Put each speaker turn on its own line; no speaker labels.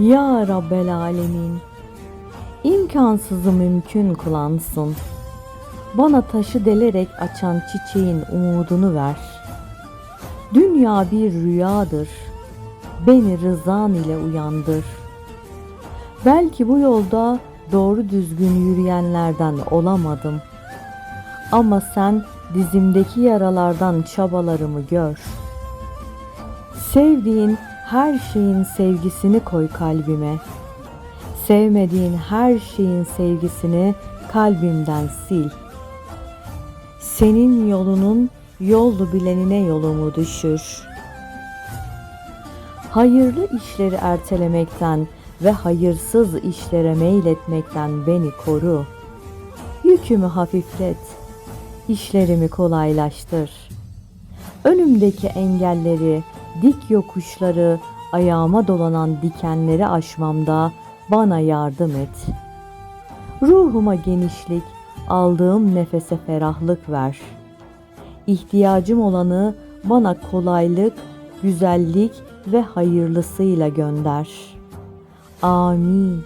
Ya Rabbel Alemin, imkansızı mümkün kılansın. Bana taşı delerek açan çiçeğin umudunu ver. Dünya bir rüyadır. Beni rızan ile uyandır. Belki bu yolda doğru düzgün yürüyenlerden olamadım. Ama sen dizimdeki yaralardan çabalarımı gör. Sevdiğin her şeyin sevgisini koy kalbime. Sevmediğin her şeyin sevgisini kalbimden sil. Senin yolunun yoldu bilenine yolumu düşür. Hayırlı işleri ertelemekten ve hayırsız işlere meyletmekten beni koru. Yükümü hafiflet, işlerimi kolaylaştır. Önümdeki engelleri, dik yokuşları, ayağıma dolanan dikenleri aşmamda bana yardım et. Ruhuma genişlik, aldığım nefese ferahlık ver. İhtiyacım olanı bana kolaylık, güzellik ve hayırlısıyla gönder. Amin.